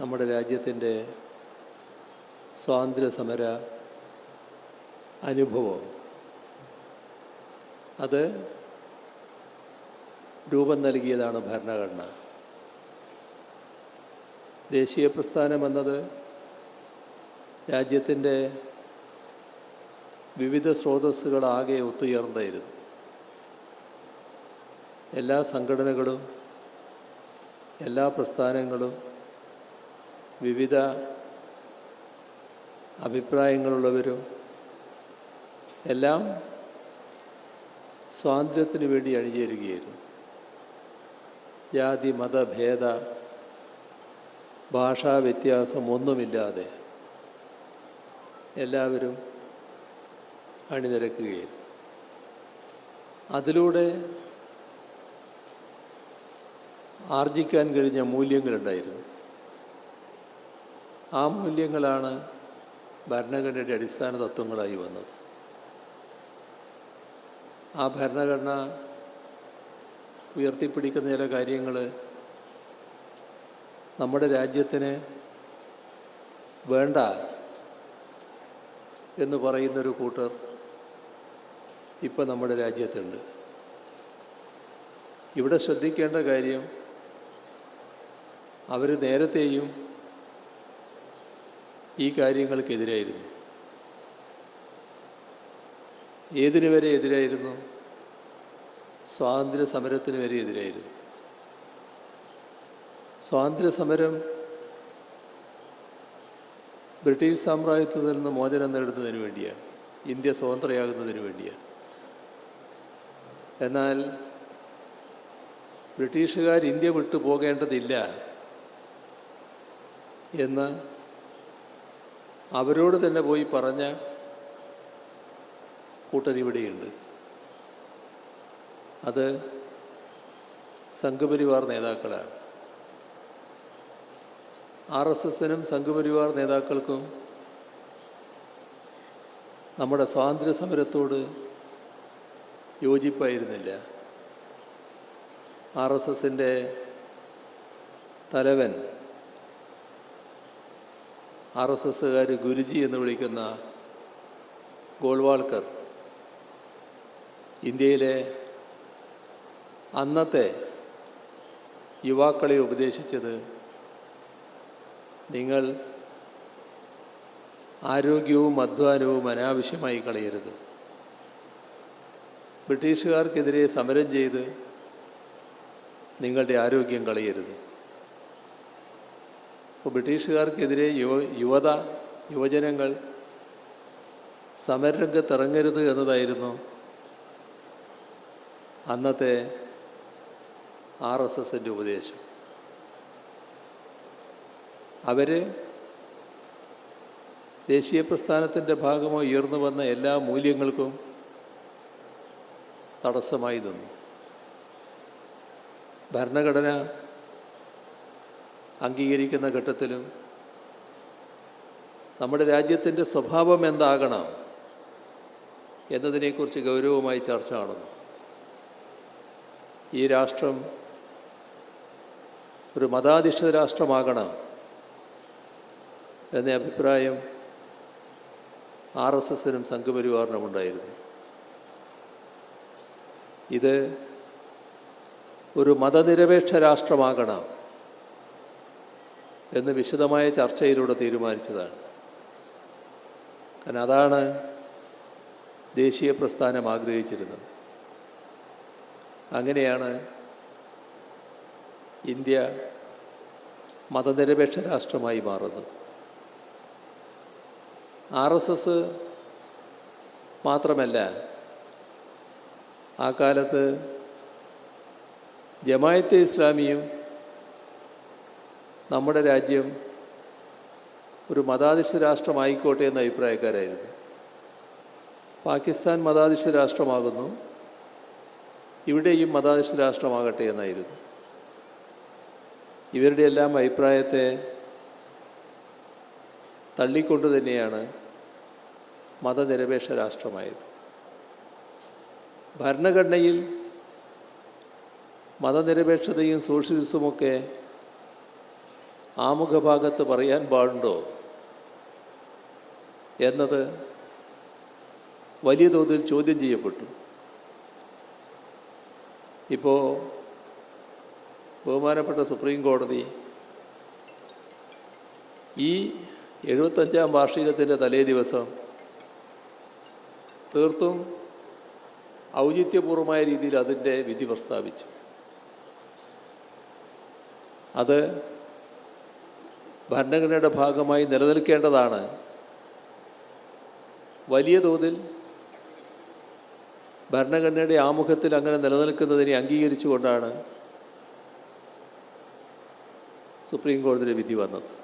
നമ്മുടെ രാജ്യത്തിന്റെ സ്വാതന്ത്ര്യ സമര അനുഭവം. അത് രൂപം നൽകിയതാണ് ഭരണഘടന. ദേശീയ പ്രസ്ഥാനം എന്നത് രാജ്യത്തിന്റെ വിവിധ സ്രോതസ്സുകളാകെ ഒത്തുയർന്നായിരുന്നു എല്ലാ സംഘടനകളും എല്ലാ പ്രസ്ഥാനങ്ങളും വിവിധ അഭിപ്രായങ്ങളുള്ളവരും എല്ലാം സ്വാതന്ത്ര്യത്തിന് വേണ്ടി അണിചേരുകയായിരുന്നു. ജാതി മതഭേദ ഭാഷാ വ്യത്യാസം ഒന്നുമില്ലാതെ എല്ലാവരും അണിനിരക്കുകയായിരുന്നു. അതിലൂടെ ആർജിക്കാൻ കഴിഞ്ഞ മൂല്യങ്ങളുണ്ടായിരുന്നു. ആ മൂല്യങ്ങളാണ് ഭരണഘടനയുടെ അടിസ്ഥാന തത്വങ്ങളായി വന്നത്. ആ ഭരണഘടന ഉയർത്തിപ്പിടിക്കുന്ന ചില കാര്യങ്ങൾ നമ്മുടെ രാജ്യത്തിന് വേണ്ട എന്ന് പറയുന്നൊരു കൂട്ടർ ഇപ്പം നമ്മുടെ രാജ്യത്തുണ്ട്. ഇവിടെ ശ്രദ്ധിക്കേണ്ട കാര്യം അവർ നേരത്തെയും ഈ കാര്യങ്ങൾക്കെതിരായിരുന്നു. ഏതിനു വരെ എതിരായിരുന്നു? സ്വാതന്ത്ര്യ സമരത്തിന് വരെ എതിരായിരുന്നു. സ്വാതന്ത്ര്യ സമരം ബ്രിട്ടീഷ് സാമ്രാജ്യത്തിൽ നിന്ന് മോചനം നേടുന്നതിന് വേണ്ടിയാണ്. ഇന്ത്യ സ്വതന്ത്രയാകുന്നതിന് വേണ്ടിയാണ്. എന്നാൽ ബ്രിട്ടീഷുകാർ ഇന്ത്യ വിട്ടു പോകേണ്ടതില്ല എന്ന് അവരോട് തന്നെ പോയി പറഞ്ഞ കൂട്ടരിവിടെയുണ്ട് അത് സംഘപരിവാർ നേതാക്കളാണ്. ആർ എസ് എസിനും സംഘപരിവാർ നേതാക്കൾക്കും നമ്മുടെ സ്വാതന്ത്ര്യ സമരത്തോട് യോജിപ്പായിരുന്നില്ല. ആർ എസ് എസിന്റെ തലവൻ ആർ എസ് എസ്സുകാർ ഗുരുജി എന്ന് വിളിക്കുന്ന ഗോൾവാൾക്കർ ഇന്ത്യയിലെ അന്നത്തെ യുവാക്കളെ ഉപദേശിച്ചത് നിങ്ങൾ ആരോഗ്യവും അധ്വാനവും അനാവശ്യമായി കളയരുത്. ബ്രിട്ടീഷുകാർക്കെതിരെ സമരം ചെയ്ത് നിങ്ങളുടെ ആരോഗ്യം കളയരുത്. അപ്പോൾ ബ്രിട്ടീഷുകാർക്കെതിരെ യുവ യുവത യുവജനങ്ങൾ സമരരംഗത്തിറങ്ങരുത് എന്നതായിരുന്നു അന്നത്തെ ആർ എസ് എസിന്റെ ഉപദേശം. അവർ ദേശീയ പ്രസ്ഥാനത്തിന്റെ ഭാഗമായി ഉയർന്നു വന്ന എല്ലാ മൂല്യങ്ങൾക്കും തടസ്സമായി നിന്നു. ഭരണഘടന അംഗീകരിക്കുന്ന ഘട്ടത്തിലും നമ്മുടെ രാജ്യത്തിന്റെ സ്വഭാവം എന്താകണം എന്നതിനെക്കുറിച്ച് ഗൗരവമായി ചർച്ച നടന്നു ഈ രാഷ്ട്രം ഒരു മതാധിഷ്ഠിത രാഷ്ട്രമാകണം എന്ന അഭിപ്രായം ആർ എസ് എസിനും സംഘപരിവാറിനും ഉണ്ടായിരുന്നു ഇത് ഒരു മതനിരപേക്ഷ രാഷ്ട്രമാകണം. എന്ന് വിശദമായ ചർച്ചയിലൂടെ തീരുമാനിച്ചതാണ്. കാരണം അതാണ് ദേശീയ പ്രസ്ഥാനം ആഗ്രഹിച്ചിരുന്നത്. അങ്ങനെയാണ് ഇന്ത്യ മതനിരപേക്ഷ രാഷ്ട്രമായി മാറുന്നത്. ആർ എസ് എസ് മാത്രമല്ല ആ കാലത്ത് ജമായത്തെ ഇസ്ലാമിയും നമ്മുടെ രാജ്യം ഒരു മതാധിഷ്ഠ രാഷ്ട്രമായിക്കോട്ടെ എന്ന അഭിപ്രായക്കാരായിരുന്നു. പാകിസ്ഥാൻ മതാധിഷ്ഠ രാഷ്ട്രമാകുന്നു. ഇവിടെയും മതാധിഷ്ഠ രാഷ്ട്രമാകട്ടെ എന്നായിരുന്നു. ഇവരുടെ എല്ലാം അഭിപ്രായത്തെ തള്ളിക്കൊണ്ട് തന്നെയാണ് മതനിരപേക്ഷ രാഷ്ട്രമായത്. ഭരണഘടനയിൽ മതനിരപേക്ഷതയും സോഷ്യലിസവുമൊക്കെ ആമുഖഭാഗത്ത് പറയാൻ പാടുണ്ടോ? എന്നത് വലിയ തോതിൽ ചോദ്യം ചെയ്യപ്പെട്ടു. ഇപ്പോൾ ബഹുമാനപ്പെട്ട സുപ്രീം കോടതി ഈ എഴുപത്തഞ്ചാം വാർഷികത്തിന്റെ തലേ ദിവസം തീർത്തും ഔചിത്യപൂർവമായ രീതിയിൽ അതിന്റെ വിധി പ്രസ്താവിച്ചു. അത് ഭരണഘടനയുടെ ഭാഗമായി നിലനിൽക്കേണ്ടതാണ്. വലിയ തോതിൽ ഭരണഘടനയുടെ ആമുഖത്തിൽ അങ്ങനെ നിലനിൽക്കുന്നതിനെ അംഗീകരിച്ചുകൊണ്ടാണ് സുപ്രീം കോടതിയുടെ വിധി വന്നത്.